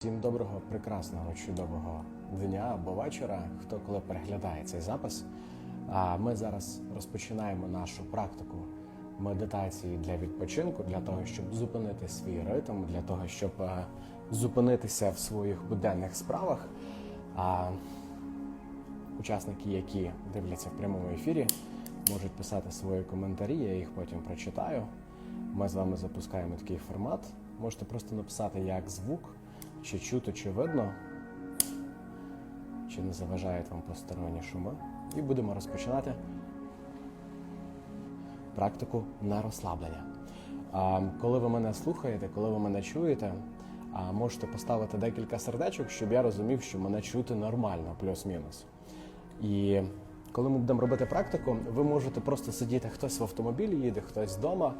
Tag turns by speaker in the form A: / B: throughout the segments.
A: Всім доброго, прекрасного, чудового дня або вечора, хто коли переглядає цей запис. А ми зараз розпочинаємо нашу практику медитації для відпочинку, для того, щоб зупинити свій ритм, для того, щоб е, зупинитися в своїх буденних справах. А учасники, які дивляться в прямому ефірі, можуть писати свої коментарі, я їх потім прочитаю. Ми з вами запускаємо такий формат. Можете просто написати як звук, чи чути, чи видно, чи не заважають вам посторонні шуми. І будемо розпочинати практику на розслаблення. Коли ви мене слухаєте, коли ви мене чуєте, можете поставити декілька сердечок, щоб я розумів, що мене чути нормально, плюс-мінус. І коли ми будемо робити практику, ви можете просто сидіти, хтось в автомобілі їде, хтось вдома,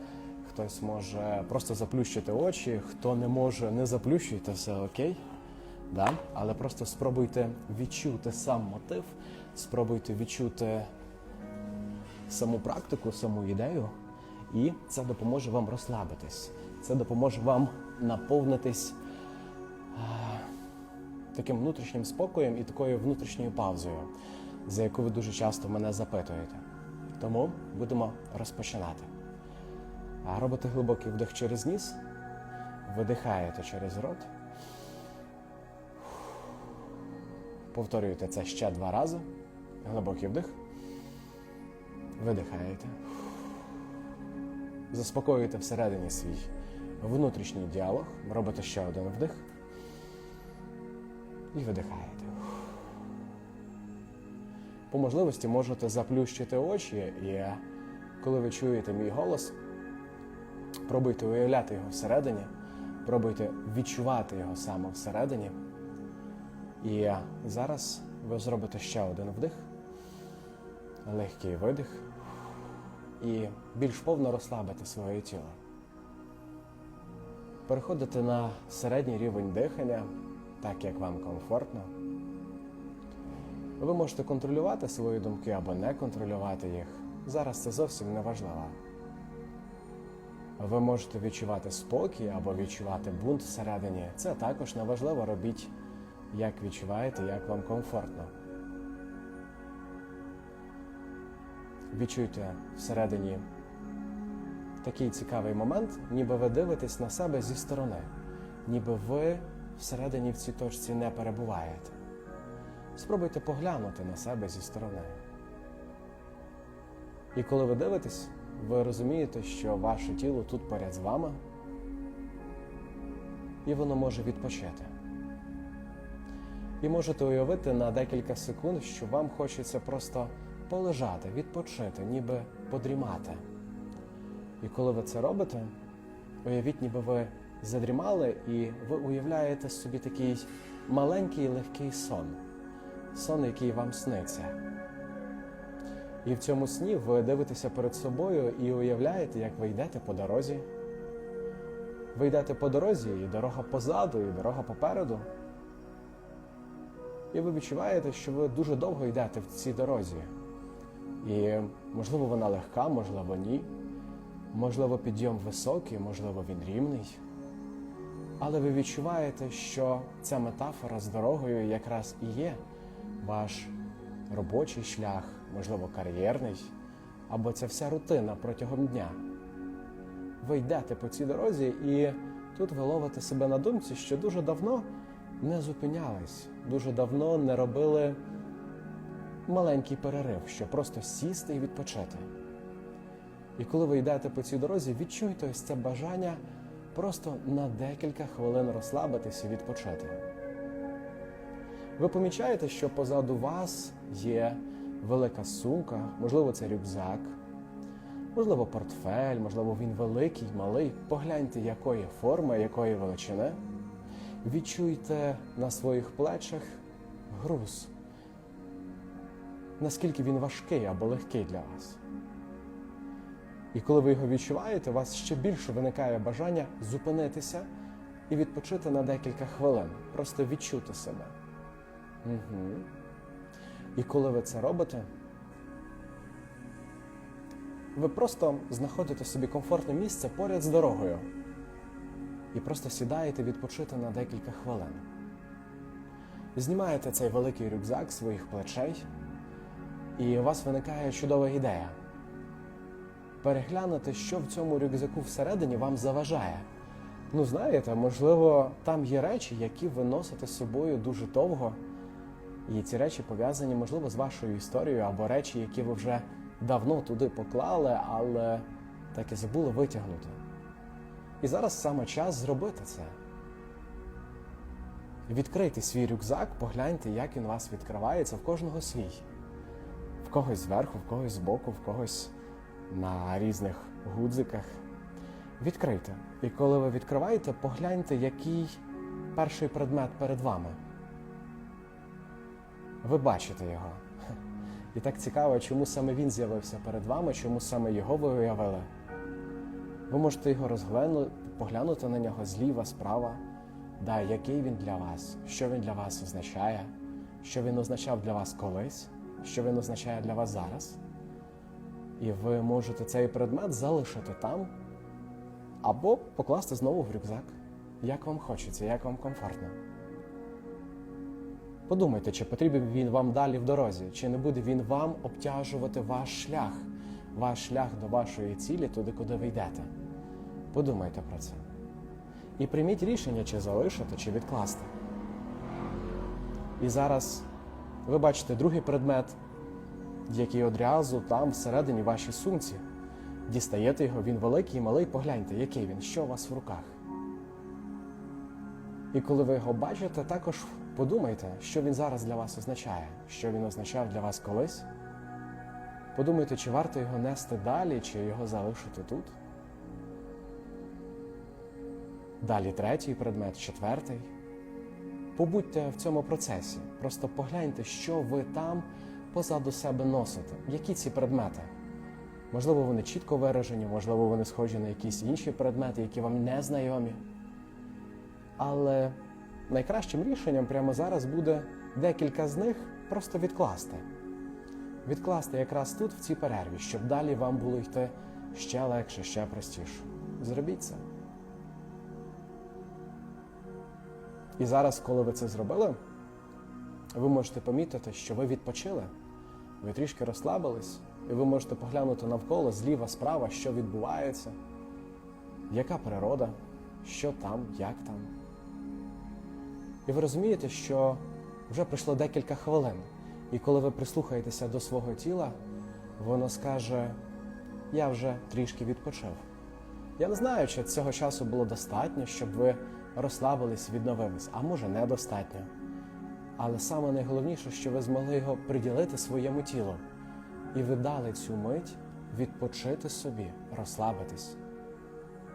A: хтось може просто заплющити очі, хто не може, не заплющуйте, все окей. Да? Але просто спробуйте відчути сам мотив, спробуйте відчути саму практику, саму ідею, і це допоможе вам розслабитись. Це допоможе вам наповнитись таким внутрішнім спокоєм і такою внутрішньою паузою, за яку ви дуже часто мене запитуєте. Тому будемо розпочинати. Робите глибокий вдих через ніс, видихаєте через рот. Повторюєте це ще два рази. Глибокий вдих. Видихаєте. Заспокоюєте всередині свій внутрішній діалог. Робите ще один вдих. І видихаєте. По можливості можете заплющити очі, і коли ви чуєте мій голос, пробуйте уявляти його всередині, пробуйте відчувати його саме всередині. І зараз ви зробите ще один вдих, легкий видих і більш повно розслабите своє тіло. Переходите на середній рівень дихання, так як вам комфортно. Ви можете контролювати свої думки або не контролювати їх. Зараз це зовсім не важливо. Ви можете відчувати спокій або відчувати бунт всередині. Це також не важливо. Робіть, як відчуваєте, як вам комфортно. Відчуйте всередині такий цікавий момент, ніби ви дивитесь на себе зі сторони, ніби ви всередині в цій точці не перебуваєте. Спробуйте поглянути на себе зі сторони. І коли ви дивитесь, ви розумієте, що ваше тіло тут поряд з вами, і воно може відпочити. І можете уявити на декілька секунд, що вам хочеться просто полежати, відпочити, ніби подрімати. І коли ви це робите, уявіть, ніби ви задрімали, і ви уявляєте собі такий маленький легкий сон, сон, який вам сниться. І в цьому сні ви дивитеся перед собою і уявляєте, як ви йдете по дорозі. Ви йдете по дорозі, і дорога позаду, і дорога попереду. І ви відчуваєте, що ви дуже довго йдете в цій дорозі. І, можливо, вона легка, можливо, ні. Можливо, підйом високий, можливо, він рівний. Але ви відчуваєте, що ця метафора з дорогою якраз і є ваш робочий шлях, можливо, кар'єрний, або ця вся рутина протягом дня. Ви йдете по цій дорозі, і тут ви ловите себе на думці, що дуже давно не зупинялись, дуже давно не робили маленький перерив, щоб просто сісти і відпочити. І коли ви йдете по цій дорозі, відчуйте ось це бажання просто на декілька хвилин розслабитись і відпочити. Ви помічаєте, що позаду вас є велика сумка, можливо, це рюкзак, можливо, портфель, можливо, він великий, малий. Погляньте, якої форми, якої величини. Відчуйте на своїх плечах груз, наскільки він важкий або легкий для вас. І коли ви його відчуваєте, у вас ще більше виникає бажання зупинитися і відпочити на декілька хвилин, просто відчути себе. Угу. І коли ви це робите, ви просто знаходите собі комфортне місце поряд з дорогою. і просто сідаєте відпочити на декілька хвилин. Знімаєте цей великий рюкзак своїх плечей, і у вас виникає чудова ідея. Переглянути, що в цьому рюкзаку всередині вам заважає. Ну, знаєте, можливо, там є речі, які ви носите з собою дуже довго, і ці речі пов'язані, можливо, з вашою історією, або речі, які ви вже давно туди поклали, але так і забули витягнути. І зараз саме час зробити це. Відкрийте свій рюкзак, погляньте, як він у вас відкривається, в кожного свій. В когось зверху, в когось збоку, в когось на різних гудзиках. Відкрийте. І коли ви відкриваєте, погляньте, який перший предмет перед вами. Ви бачите його. І так цікаво, чому саме він з'явився перед вами, чому саме його ви уявили. Ви можете його розглянути, поглянути на нього зліва, справа, да, який він для вас, що він для вас означає, що він означав для вас колись, що він означає для вас зараз. І ви можете цей предмет залишити там або покласти знову в рюкзак, як вам хочеться, як вам комфортно. Подумайте, чи потрібен він вам далі в дорозі, чи не буде він вам обтяжувати ваш шлях, ваш шлях до вашої цілі, туди, куди ви йдете. Подумайте про це. І прийміть рішення, чи залишити, чи відкласти. І зараз ви бачите другий предмет, який одразу там всередині вашій сумці. Дістаєте його, він великий і малий, погляньте, який він, що у вас в руках. І коли ви його бачите, також подумайте, що він зараз для вас означає, що він означав для вас колись. Подумайте, чи варто його нести далі, чи його залишити тут. Далі третій предмет, четвертий. Побудьте в цьому процесі. Просто погляньте, що ви там позаду себе носите, які ці предмети. Можливо, вони чітко виражені, можливо, вони схожі на якісь інші предмети, які вам не знайомі. Але найкращим рішенням прямо зараз буде декілька з них просто відкласти. Відкласти якраз тут, в цій перерві, щоб далі вам було йти ще легше, ще простіше. Зробіть це. І зараз, коли ви це зробили, ви можете помітити, що ви відпочили, ви трішки розслабились, і ви можете поглянути навколо зліва, справа, що відбувається, яка природа, що там, як там. І ви розумієте, що вже пройшло декілька хвилин, і коли ви прислухаєтеся до свого тіла, воно скаже: Я вже трішки відпочив. Я не знаю, чи цього часу було достатньо, щоб ви розслабились, відновились, а може недостатньо. Але саме найголовніше, що ви змогли його приділити своєму тілу, і ви дали цю мить відпочити собі, розслабитись.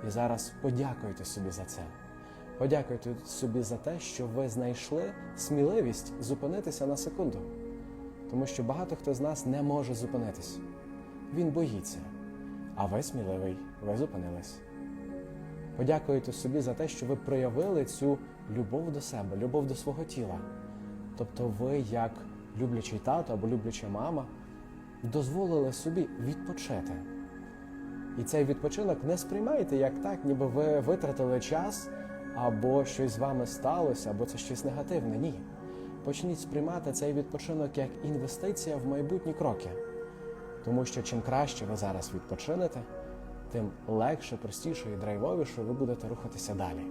A: І зараз подякуйте собі за це. Подякуйте собі за те, що ви знайшли сміливість зупинитися на секунду. Тому що багато хто з нас не може зупинитись. Він боїться. А ви сміливий, ви зупинились. Подякуйте собі за те, що ви проявили цю любов до себе, любов до свого тіла. Тобто ви, як люблячий тато або любляча мама, дозволили собі відпочити. І цей відпочинок не сприймайте як так, ніби ви витратили час, або щось з вами сталося, або це щось негативне. Ні. Почніть сприймати цей відпочинок як інвестиція в майбутні кроки. Тому що чим краще ви зараз відпочинете, тим легше, простіше і драйвовіше ви будете рухатися далі.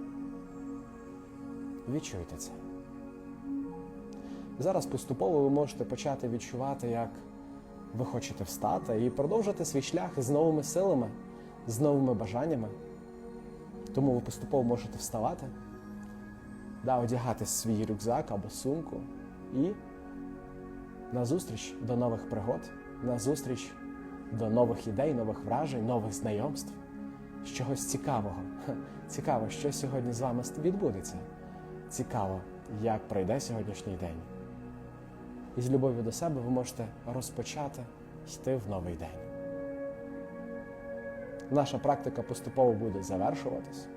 A: Відчуйте це. Зараз поступово ви можете почати відчувати, як ви хочете встати і продовжити свій шлях з новими силами, з новими бажаннями. Тому ви поступово можете вставати, да, одягати свій рюкзак або сумку і на зустріч до нових пригод, на зустріч до нових ідей, нових вражень, нових знайомств, з чогось цікавого. Цікаво, що сьогодні з вами відбудеться. Цікаво, як пройде сьогоднішній день. І з любов'ю до себе ви можете розпочати йти в новий день. Наша практика поступово буде завершуватись.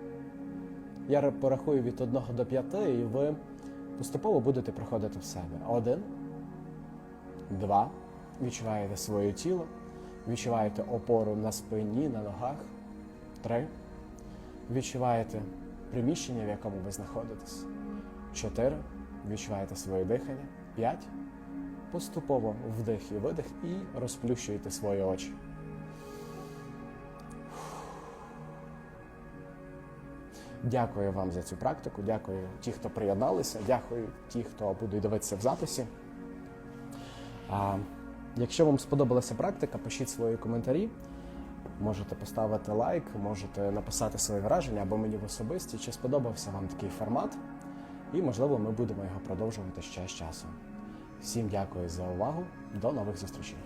A: Я порахую від 1 до 5, і ви поступово будете приходити в себе. Один, два. Відчуваєте своє тіло, відчуваєте опору на спині, на ногах. Три. Відчуваєте приміщення, в якому ви знаходитесь. Чотири. Відчуваєте своє дихання. П'ять. Поступово вдих і видих і розплющуєте свої очі. Дякую вам за цю практику. Дякую ті, хто приєдналися. Дякую ті, хто буде дивитися в записі. А, якщо вам сподобалася практика, пишіть свої коментарі. Можете поставити лайк, можете написати свої враження або мені в особисті, чи сподобався вам такий формат. І, можливо, ми будемо його продовжувати ще з часом. Всім дякую за увагу. До нових зустрічей.